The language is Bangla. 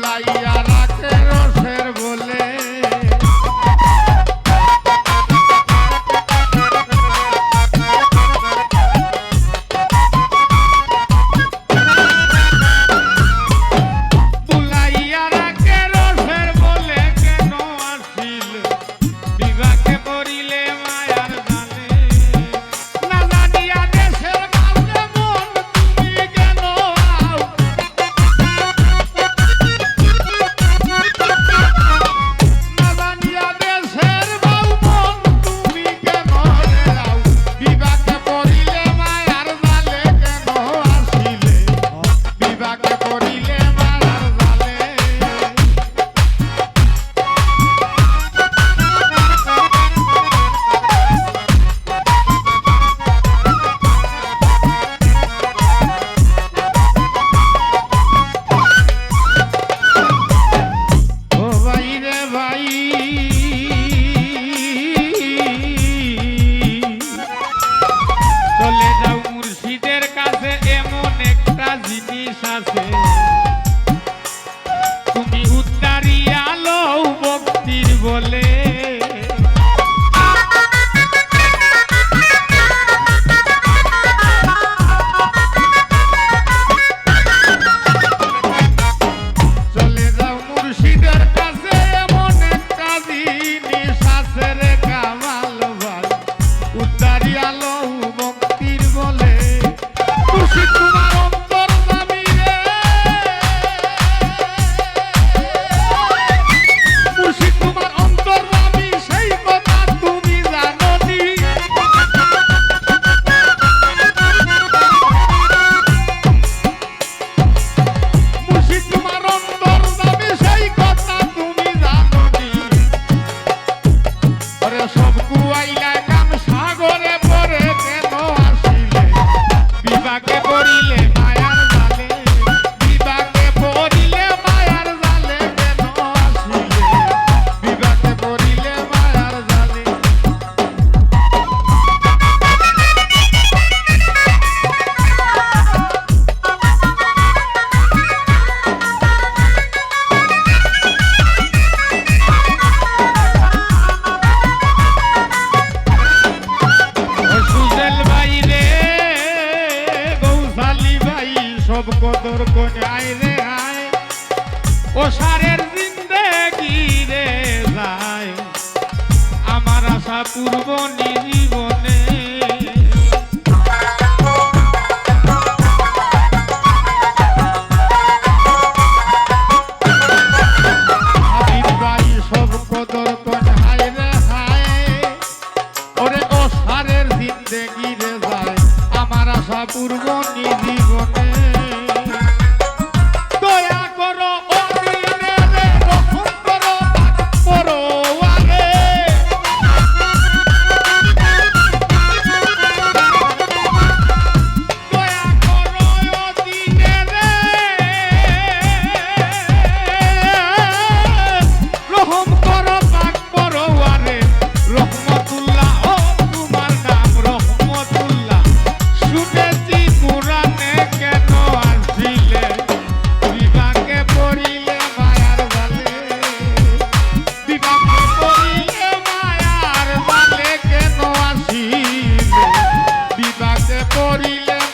life. সাজিটি সাথে ডুয়াইলা কাম সাগরে সব কদর কোনে রে আই ও সারের জিন্দেগি রে যায় আমার আশা পূর্ব জীবনে পূর্ব নিধি করিলেন